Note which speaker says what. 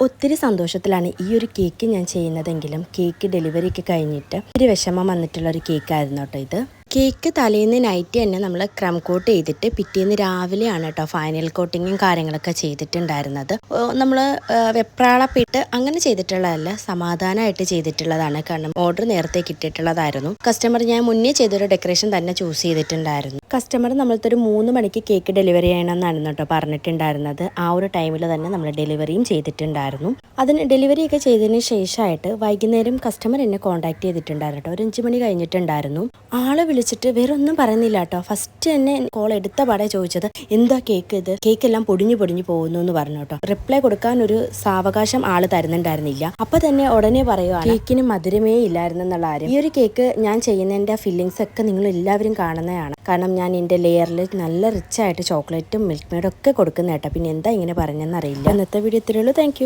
Speaker 1: ഒത്തിരി സന്തോഷത്തിലാണ് ഈ ഒരു കേക്ക് ഞാൻ ചെയ്യുന്നതെങ്കിലും കേക്ക് ഡെലിവറിക്ക് കഴിഞ്ഞിട്ട് ഒരു വിഷമം വന്നിട്ടുള്ള ഒരു കേക്കായിരുന്നു കേട്ടോ ഇത്. കേക്ക് തലേന്ന് നൈറ്റ് തന്നെ നമ്മൾ ക്രം കോട്ട് ചെയ്തിട്ട് പിറ്റേന്ന് രാവിലെയാണ് കേട്ടോ ഫൈനൽ കോട്ടിങ്ങും കാര്യങ്ങളൊക്കെ ചെയ്തിട്ടുണ്ടായിരുന്നത്. നമ്മൾ വെപ്രാളപ്പെട്ട് അങ്ങനെ ചെയ്തിട്ടുള്ളതല്ല സമാധാനമായിട്ട് ചെയ്തിട്ടുള്ളതാണ്. കാരണം ഓർഡർ നേരത്തെ കിട്ടിയിട്ടുള്ളതായിരുന്നു. കസ്റ്റമർ ഞാൻ മുന്നേ ചെയ്തൊരു ഡെക്കറേഷൻ തന്നെ ചൂസ് ചെയ്തിട്ടുണ്ടായിരുന്നു. കസ്റ്റമർ നമ്മളത്തെ ഒരു മൂന്ന് മണിക്ക് കേക്ക് ഡെലിവറി ചെയ്യണമെന്നാണ് കേട്ടോ പറഞ്ഞിട്ടുണ്ടായിരുന്നത്. ആ ഒരു ടൈമിൽ തന്നെ നമ്മൾ ഡെലിവറിയും ചെയ്തിട്ടുണ്ടായിരുന്നു. അതിന് ഡെലിവറി ഒക്കെ ചെയ്തതിന് ശേഷമായിട്ട് വൈകുന്നേരം കസ്റ്റമർ എന്നെ കോൺടാക്ട് ചെയ്തിട്ടുണ്ടായിരുന്നു കേട്ടോ. ഒരു അഞ്ച് മണി കഴിഞ്ഞിട്ടുണ്ടായിരുന്നു. ആൾ വിളിച്ചിട്ട് വേറെ ഒന്നും പറയുന്നില്ല കേട്ടോ. ഫസ്റ്റ് തന്നെ കോൾ എടുത്ത പാടെ ചോദിച്ചത് എന്താ കേക്ക് ഇത്? കേക്ക് എല്ലാം പൊടിഞ്ഞു പൊടിഞ്ഞു പോകുന്നു എന്ന് പറഞ്ഞു കേട്ടോ. റിപ്ലൈ കൊടുക്കാൻ ഒരു സാവകാശം ആൾ തരുന്നുണ്ടായിരുന്നില്ല. അപ്പൊ തന്നെ ഉടനെ പറയുവാണ് കേക്കിന് മധുരമേ ഇല്ലായിരുന്നു എന്നുള്ള കാര്യം. ഈ ഒരു കേക്ക് ഞാൻ ചെയ്യുന്നതിന്റെ ഫീലിങ്സ് ഒക്കെ നിങ്ങൾ എല്ലാവരും കാണുന്നതാണ്. കാരണം ഞാൻ എന്റെ ലെയറിൽ നല്ല റിച്ച് ആയിട്ട് ചോക്ലേറ്റും മിൽക്ക് മെയ്ഡും ഒക്കെ കൊടുക്കുന്ന കേട്ടോ. പിന്നെ എന്താ ഇങ്ങനെ പറഞ്ഞെന്നറിയില്ല ഇന്നത്തെ വീഡിയോ ഇത്രയുള്ളൂ താങ്ക്